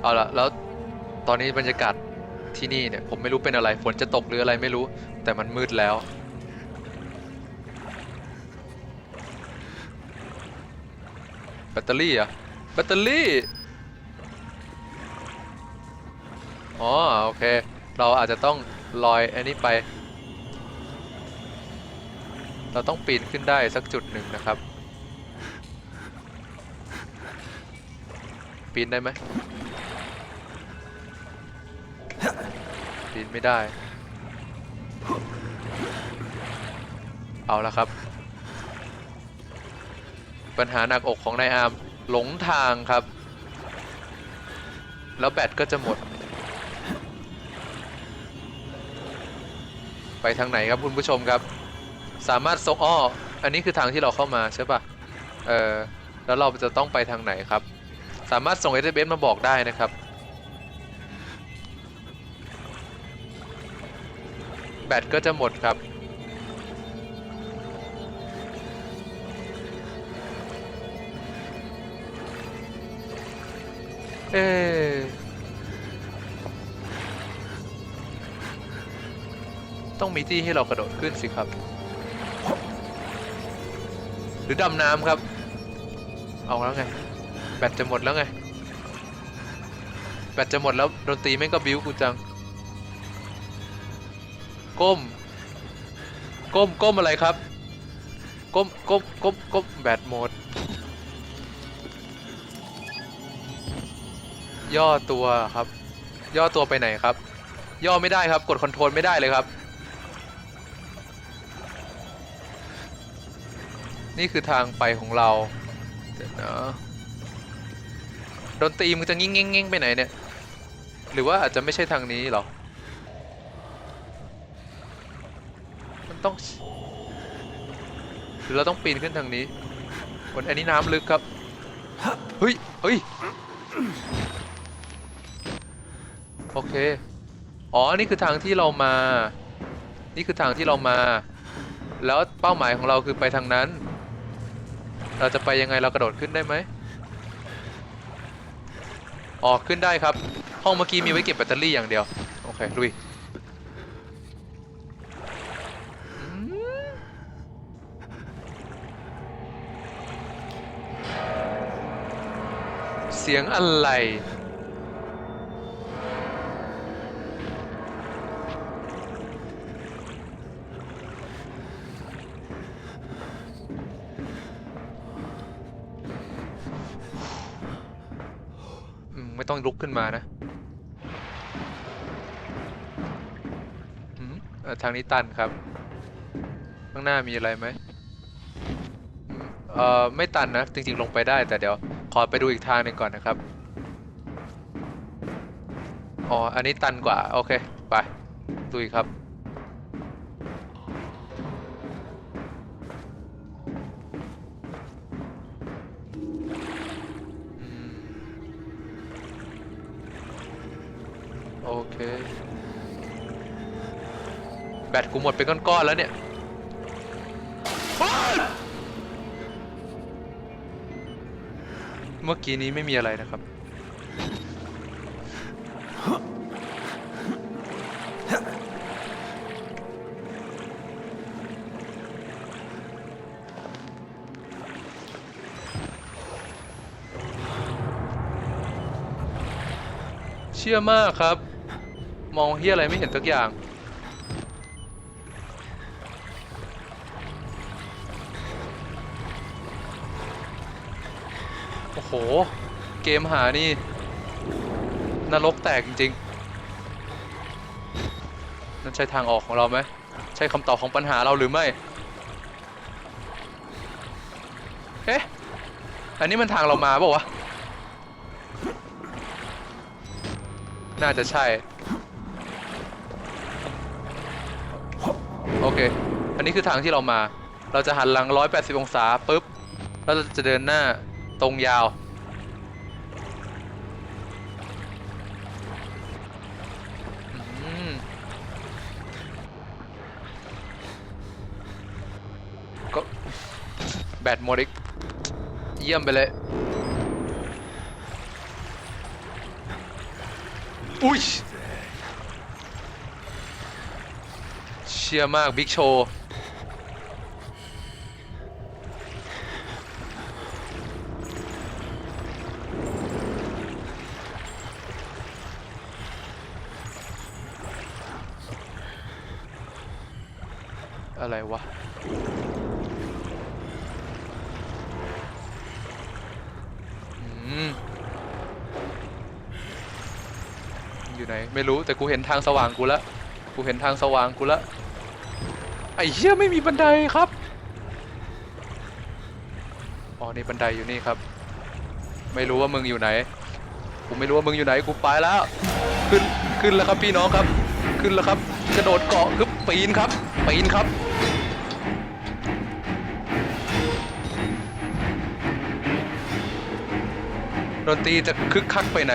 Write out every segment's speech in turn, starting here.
เอาละแล้วตอนนี้บรรยากาศที่นี่เนี่ยผมไม่รู้เป็นอะไรฝนจะตกหรืออะไรไม่รู้ แต่มันมืดแล้ว แบตเตอรี่อะแบตเตอรี่อ๋อโอเค เราอาจจะต้องลอยอันนี้ไป เราต้องปีนขึ้นได้สักจุดหนึ่งนะครับ ปีนได้ไหม ปีนไม่ได้ เอาละครับ ปัญหาหนักอกของนายอาร์มหลงทางครับ แล้วแบตก็จะหมด ไปทางไหนครับคุณผู้ชมครับ สามารถส่งอ้อ อันนี้คือทางที่เราเข้ามาใช่ปะเออแล้วเราจะต้องไปทางไหนครับ สามารถส่ง SMS มาบอกได้นะครับ แบตก็จะหมดครับ เอะต้องมีที่ให้เรากระโดดขึ้นสิครับ หรือดำน้ำครับ เอาแล้วไง แบตจะหมดแล้วไง แบตจะหมดแล้วดนตรีแม่งก็บิ้วกูจัง ก้ม ก้มก้มอะไรครับ ก้มก้มก้มก้มแบตหมด ย่อตัวครับ ย่อตัวไปไหนครับ ย่อไม่ได้ครับกดคอนโทรลไม่ได้เลยครับ นี่คือทางไปของเราเดี๋ยวนะดนตรีมึงจะงิ่งงิ่งงิ่งไปไหนเนี่ย หรือว่าอาจจะไม่ใช่ทางนี้หรอ ต้องหรือเราต้องปีนขึ้นทางนี้บนอันนี้น้ำลึกครับเฮ้ยเฮ้ยโอเคอ๋อนี่คือทางที่เรามา นี่คือทางที่เรามา แล้วเป้าหมายของเราคือไปทางนั้น เราจะไปยังไงเรากระโดดขึ้นได้ไหมออกขึ้นได้ครับ ห้องเมื่อกี้มีไว้เก็บแบตเตอรี่อย่างเดียว โอเคลุย เสียงอะไร ไม่ต้องลุกขึ้นมานะอืมทางนี้ตันครับ ข้างหน้ามีอะไรไหมอืมเอ่อ ไม่ตันนะ จริง ๆ ลงไปได้แต่เดี๋ยว ขอไปดูอีกทางหนึ่งก่อนนะครับ อ๋อ อันนี้ตันกว่า โอเค ไปดูอีกครับ โอเค แบตกูหมดไปก้อนๆแล้วเนี่ย มื่อกี้นี้ไม่มีอะไรนะครับ เชื่อมากครับ มองเฮียอะไรไม่เห็นสักอย่าง โอ้โห เกมหานี่ นรกแตกจริงๆ นั่นใช่ทางออกของเราไหม ใช่คำตอบของปัญหาเราหรือไม่ เอ๊ะ อันนี้มันทางเรามาเปล่าวะ น่าจะใช่ โอเค อันนี้คือทางที่เรามา เราจะหันหลัง 180 องศาปุ๊บ แล้วเราจะเดินหน้า ตรงยาว ก็แบตหมดอีก เยี่ยมไปเลย อุ้ย เชียร์มาก บิ๊กโชว์ อะไรวะ อยู่ไหน ไม่รู้แต่กูเห็นทางสว่างกูละ กูเห็นทางสว่างกูละ ไอ้เหี้ยไม่มีบันไดครับ อ๋อนี่บันไดอยู่นี่ครับ ไม่รู้ว่ามึงอยู่ไหน กูไม่รู้ว่ามึงอยู่ไหน กูไปแล้ว ขึ้น ขึ้นแล้วครับพี่น้องครับ ขึ้นแล้วครับ กระโดดเกาะคือปีนครับ ปีนครับ ดนตรีจะคึกคักไปไหน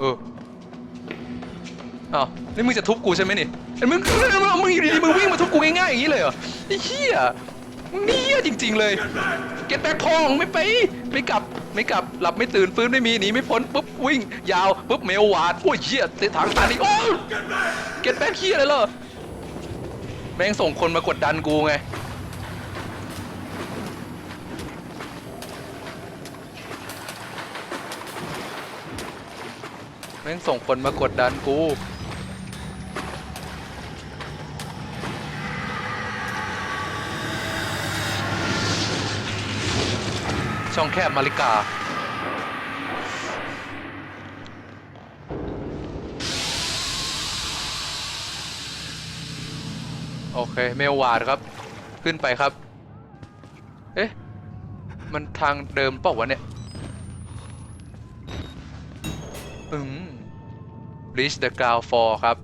เอออ้าวนี่มึงจะทุบกูใช่ไหมนี่ไอ้มึงมึงอยู่ดีๆมึงวิ่งมาทุบกูง่ายๆอย่างนี้เลยเหรอไอ้เหี้ยมึงนี่เหี้ยจริง ๆ เลย เก็ตแบ็คพองไม่ไปไม่กลับ ไม่กลับหลับไม่ตื่นฟื้นไม่มีหนีไม่พ้นปุ๊บวิ่ง ยาวปุ๊บเมลวาดโอ้ยเหี้ยเตะทางตันอีกโอ้ยเก็ตแบ็คเหี้ยเลยเหรอแม่งส่งคนมากดดันกูไงแม่งส่งคนมากดดันกู ช่องแคบมาริกา โอเค เมลวาดครับ ขึ้นไปครับ เอ๊ะ มันทางเดิมเปล่าวะเนี่ย อืม reach the ground floor ครับ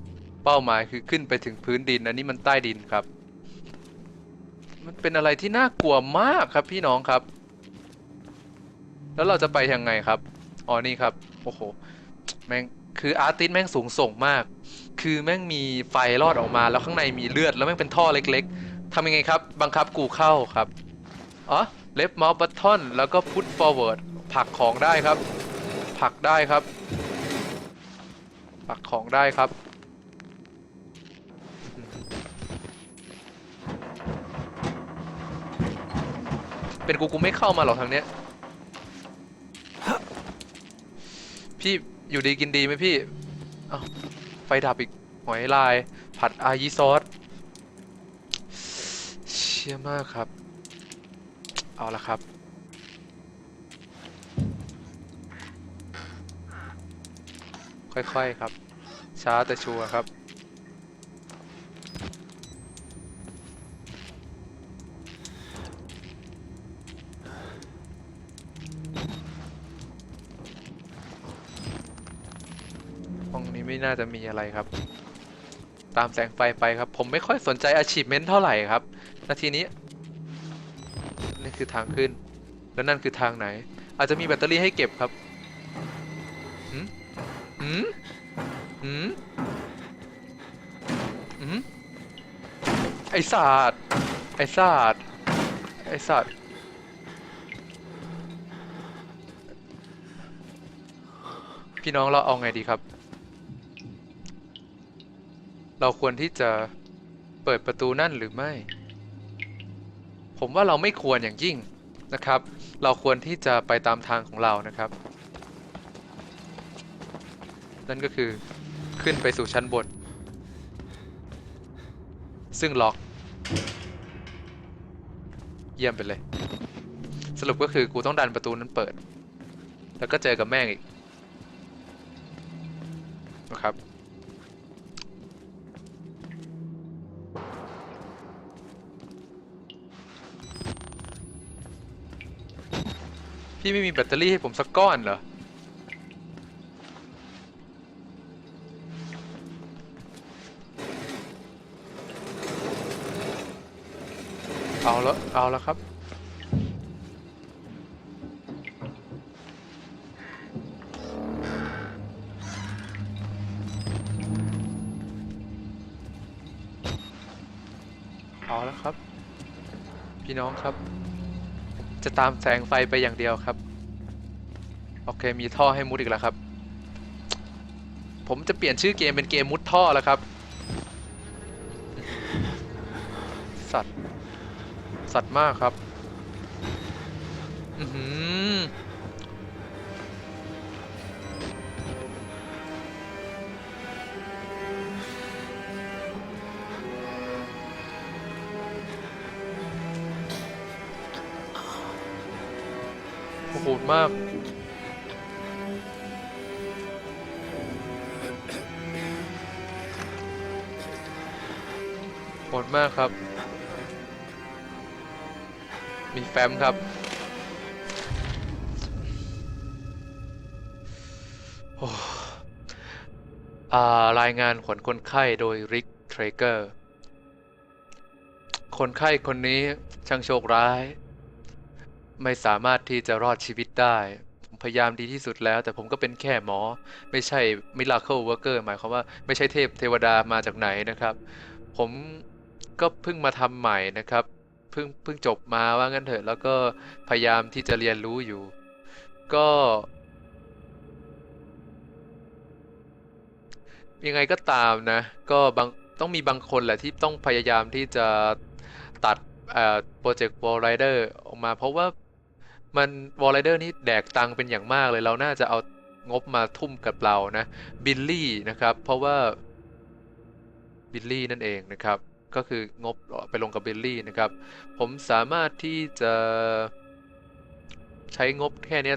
เป้าหมายคือขึ้นไปถึงพื้นดิน อันนี้มันใต้ดินครับ มันเป็นอะไรที่น่ากลัวมากครับพี่น้องครับ แล้วเราจะไปยังไงครับอ๋อนี่ครับโอ้โหแม่งคืออาร์ติสแม่งสูงส่งมาก คือแม่งมีไฟรอดออกมาแล้วข้างในมีเลือดแล้วแม่งเป็นท่อเล็ก ๆทำยังไงครับ บังคับกูเข้าครับอ๋อ left mouse button แล้วก็ put forward ผลักของได้ครับผลักได้ครับผลักของได้ครับเป็นกูกูไม่เข้ามาหรอกทางเนี้ย พี่อยู่ดีกินดีไหมพี่อ้าไฟดับอีกหอยลาย ผัดอายีซอสเชี่ยมากครับ เอาละครับ ค่อยๆครับ ช้าแต่ชัวร์ครับ่น่าจะมีอะไรครับ ตามแสงไฟไปครับ ผมไม่ค่อยสนใจ achievement เท่าไหร่ครับ นาทีนี้นี่คือทางขึ้น แล้วนั่นคือทางไหน อาจจะมีแบตเตอรี่ให้เก็บครับหืมหืมหืมหืมไอศาสตร์ไอศาสตร์ไอศาสตร์พี่น้องเราเอาไงดีครับ เราควรที่จะเปิดประตูนั่นหรือไม่ ผมว่าเราไม่ควรอย่างยิ่งนะครับ เราควรที่จะไปตามทางของเรานะครับ นั่นก็คือขึ้นไปสู่ชั้นบน ซึ่งล็อก เยี่ยมไปเลย สรุปก็คือกูต้องดันประตูนั้นเปิด แล้วก็เจอกับแม่งอีกนะครับ พี่ไม่มีแบตเตอรี่ให้ผมสักก้อนเหรอ เอาแล้วเอาแล้วครับ เอาแล้วครับ พี่น้องครับ จะตามแสงไฟไปอย่างเดียวครับ โอเคมีท่อให้มุดอีกแล้วครับ ผมจะเปลี่ยนชื่อเกมเป็นเกมมุดท่อแล้วครับ สัตว์ สัตว์มากครับ อือหือ โหดมากปวดมากครับ มีแฟ้มครับ โอ้รายงานขวัคนไข้โดยริกเทรเกอร์ คนไข้คนนี้ช่างโชคร้าย ไม่สามารถที่จะรอดชีวิตได้ ผมพยายามดีที่สุดแล้ว แต่ผมก็เป็นแค่หมอ ไม่ใช่มิราเคิลเวอร์เกอร์หมายความว่าไม่ใช่เทพเทวดามาจากไหนนะครับ ผมก็เพิ่งมาทำใหม่นะครับเพิ่งเพิ่งจบมาว่างั้นเถอะ แล้วก็พยายามที่จะเรียนรู้อยู่ ก็ยังไงก็ตามนะ ก็บางต้องมีบางคนแหละที่ต้องพยายามที่จะตัดโปรเจกต์วอลไรเดอร์ออกมา เพราะว่า มันวอลเลเดอร์นี่แดกตังเป็นอย่างมากเลยเราน่าจะเอางบมาทุ่มกับเรานะบิลลี่นะครับ เพราะว่าบิลลี่นั่นเองนะครับ ก็คืองบไปลงกับบิลลี่นะครับ ผมสามารถที่จะใช้งบแค่นี้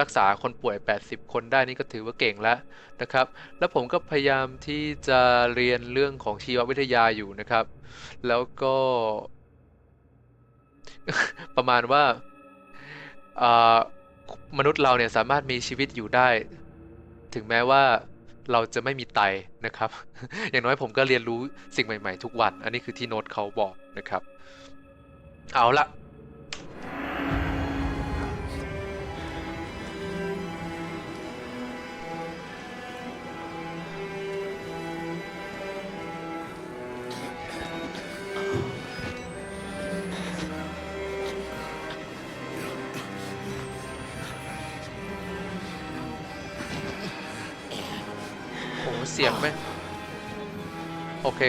รักษาคนป่วย 80 คนได้นี่ก็ถือว่าเก่งแล้วนะครับ แล้วผมก็พยายามที่จะเรียนเรื่องของชีววิทยาอยู่นะครับ แล้วก็ ประมาณว่า มนุษย์เราเนี่ยสามารถมีชีวิตอยู่ได้ ถึงแม้ว่าเราจะไม่มีไตนะครับ อย่างน้อยผมก็เรียนรู้สิ่งใหม่ ๆ ทุกวัน อันนี้คือที่โน้ตเขาบอกนะครับ เอาละ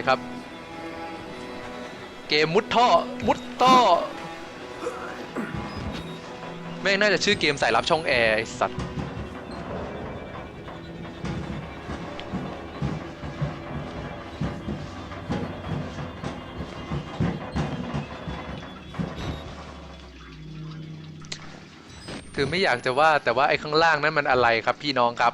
ครับ เกมมุดท่อ มุดท่อ แม่งน่าจะชื่อเกมสายลับช่องแอร์สัตว์ คือไม่อยากจะว่าแต่ว่าไอ้ข้างล่างนั้นมันอะไรครับพี่น้องครับ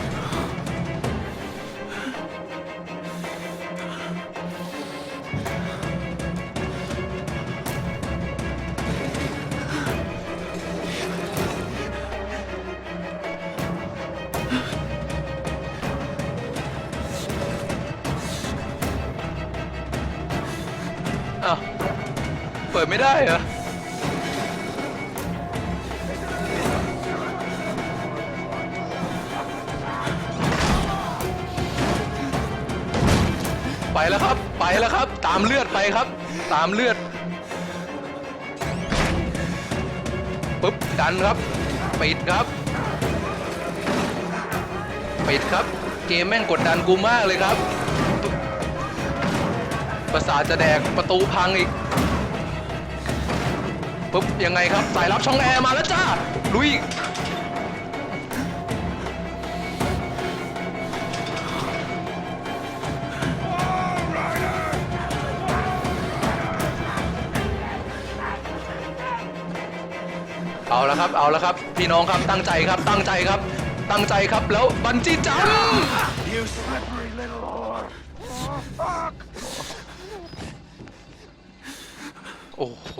ปิดไม่ได้เหรอไปแล้วครับ ไปแล้วครับ ตามเลือดไปครับ ตามเลือดปุ๊บดันครับ ปิดครับ ปิดครับ เกมแม่งกดดันกูมากเลยครับ ประสาทจะแดกประตูพังอีก ปุ๊บยังไงครับสายรับช่องแอร์มาแล้วจ้าลุยเอาละครับ เอาละครับ พี่น้องครับ ตั้งใจครับ ตั้งใจครับ ตั้งใจครับ แล้วบันจี้จัมโอ้โห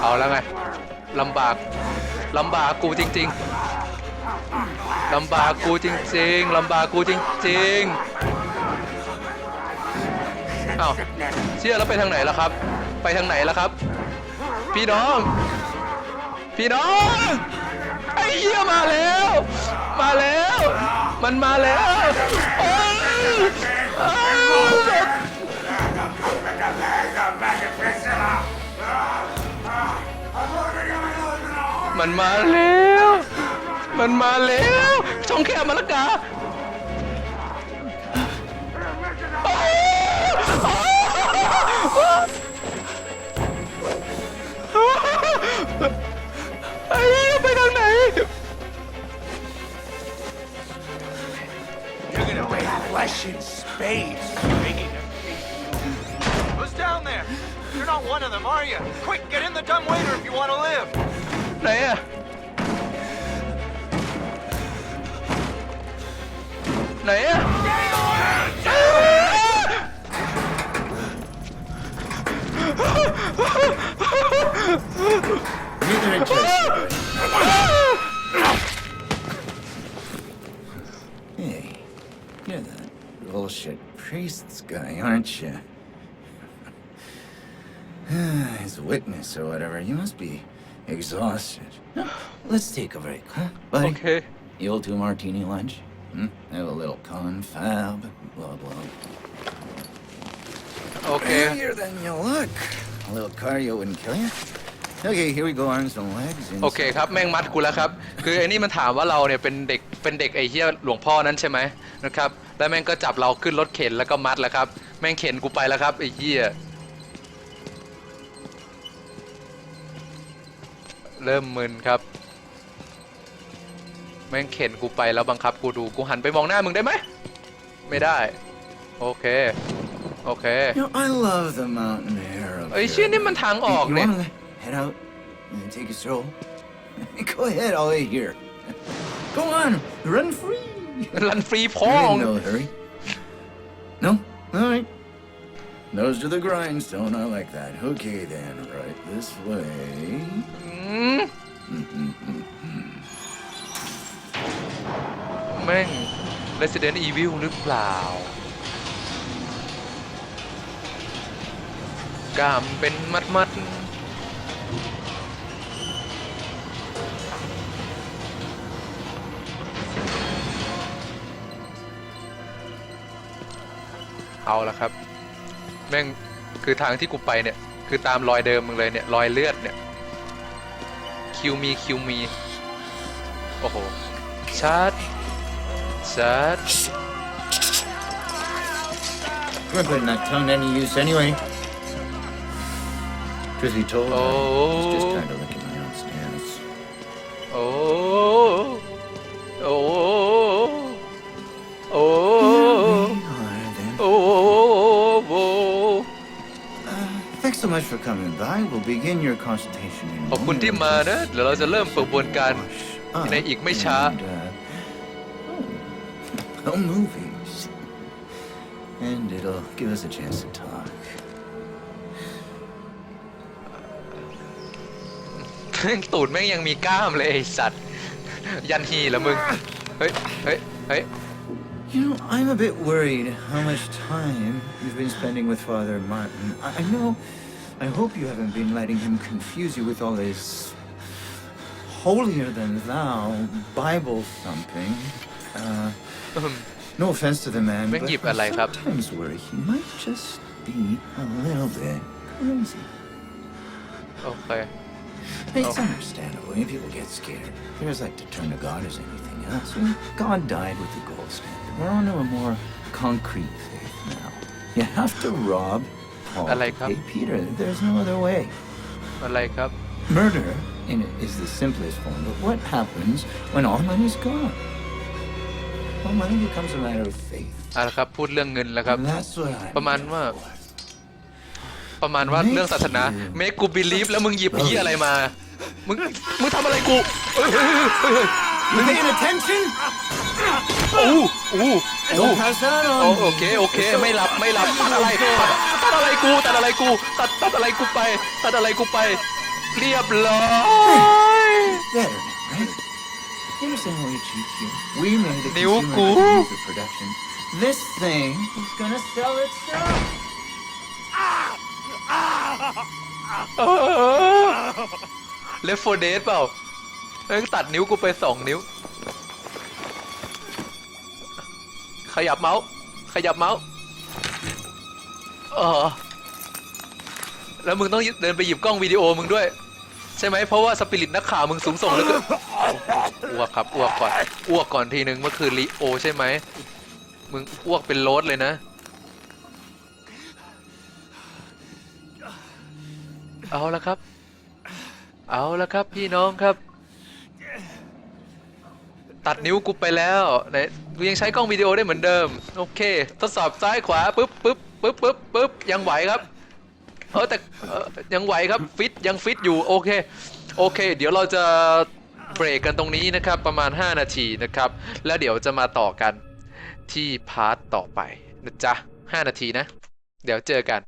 เอาแล้วไงลำบากลำบากกูจริง ๆลำบากกูจริง ๆลำบากกูจริงๆเอาเชื่อแล้วไปทางไหนล่ะครับ ไปทางไหนล่ะครับ พี่น้อง พี่น้อง เฮียมาแล้ว มาแล้ว มันมาแล้วโอ้ยอ้าวมันมาแล้ว มันมาแล้วช่องแคบมาละกา bullshit priest's guy, aren't you? His witness or whatever. You must be exhausted. Let's take a break, huh, โอ buddy? เค You'll do martini lunch. Hmm? Have a little confab. Blah blah. โอเค Heavier than you look. A little cardio wouldn't kill you. Okay, here we go. Arms and legs. โอเคครับ แม่งมัดกูแล้วครับ คือไอ้นี่มันถามว่าเราเนี่ยเป็นเด็ก เป็นเด็กไอ้เหี้ยหลวงพ่อนั้นใช่ไหมนะครับ แล้วแม่งก็จับเราขึ้นรถเข็นแล้วก็มัดแล้วครับ แม่งเข็นกูไปแล้วครับไอ้เหี้ยเริ่มมึนครับ แม่งเข็นกูไปแล้วบังคับกูดูกูหันไปมองหน้ามึงได้ไหมไม่ได้ โอเค โอเค You know, I love the mountain air. up ไอ้ here. เชี่ยนี่มันทางอ You- อก you เนี่ย wanna head out and take a stroll? Go ahead, I'll wait here. Go on, run free. รันฟรีพอ You're ง in no hurry. No? All right. Nose to the grindstone, I like that. Okay then, right this way. แม่ง Resident Evil หรือเปล่ากล้ามเป็นมัดมัด เอาละครับ แม่งคือทางที่กูไปเนี่ย คือตามรอยเดิมมึงเลยเนี่ยรอยเลือดเนี่ย คิวมีคิวมี โอ้โหชัดชัด We're putting that tongue to any use anyway. Truth be told, I was just Oh. trying much for coming by. We'll begin your consultation in ขอบคุณที่มานะ เดี๋ยวเราจะเริ่มกระบวนการ Wash ในอีกไม่ช้า and, uh, oh, oh, movies. And it'll give us a chance to talk. แม่งตูดแม่งยังมีกล้ามเลยไอสัตว์ ยันฮีเหรอมึง เฮ้ย เฮ้ย เฮ้ย You know, I'm a bit worried how much time you've been spending with Father Martin. I, I know. I hope you haven't been letting him confuse you with all his holier than thou Bible thumping. Uh, no offense to the man, but sometimes worry he might just be a little bit crazy. Okay. It's oh. understandable. People get scared, they just like to turn to God as anything else. God died with the gold standard. We're on to a more concrete faith now. You have to rob Paul I like to how- pay Peter. There's no other way. อะไรครับ Murder in it is the simplest form, but what happens when all money's gone? Well, money becomes a matter of faith. เอาละครับ พูดเรื่องเงินแล้วครับ And that's what I ประมาณว่า ประมาณว่าเรื่องศาสนา เมกูบิลีฟแล้วมึงหยิบเหียอะไรมา มึง มึงทำอะไรกูเฮ้ยเฮ้ยเฮ้ยเฮ้ย You paying attention? อู้อู้อู้ Don't pass that โอ on. โอเค โอเค ไม่หลับ ไม่หลับตัดอะไรตัดตัด อะไรกูตัดอะไรกู ตัดตัดอะไรกูไป ตัดอะไรกูไป เรียบร้อย Better now, right? You understand how we cheat here? We made the New consumer cool. good use of production. This thing is gonna sell itself. เลฟโฟเดสเปล่าแม่งตัดนิ้วกูไปสองนิ้ว ขยับเมาส์ ขยับเมาส์ เออ แล้วมึงต้องเดินไปหยิบกล้องวิดีโอมึงด้วย ใช่ไหมเพราะว่าสปิริตนักข่าวมึงสูงส่งเหลยก็อ้วกครับอ้วกก่อนอ้วกก่อนทีนึงเมื่อคืนลีโอใช่ไหมมึงอ้วกเป็นโรสเลยนะเอาละครับ เอาละครับพี่น้องครับ ตัดนิ้วกูไปแล้วไหนกูยังใช้กล้องวิดีโอได้เหมือนเดิม โอเค ทดสอบซ้ายขวาปึ๊บปึ๊บ ปึ๊บปึ๊บปึ๊บยังไหวครับ เออแต่เออยังไหวครับฟิตยังฟิตอยู่โอเคโอเค เดี๋ยวเราจะเบรกกันตรงนี้นะครับประมาณ 5 นาทีนะครับ แล้วเดี๋ยวจะมาต่อกันที่พาร์ทต่อไปนะจ๊ะ5นาทีนะ เดี๋ยวเจอกัน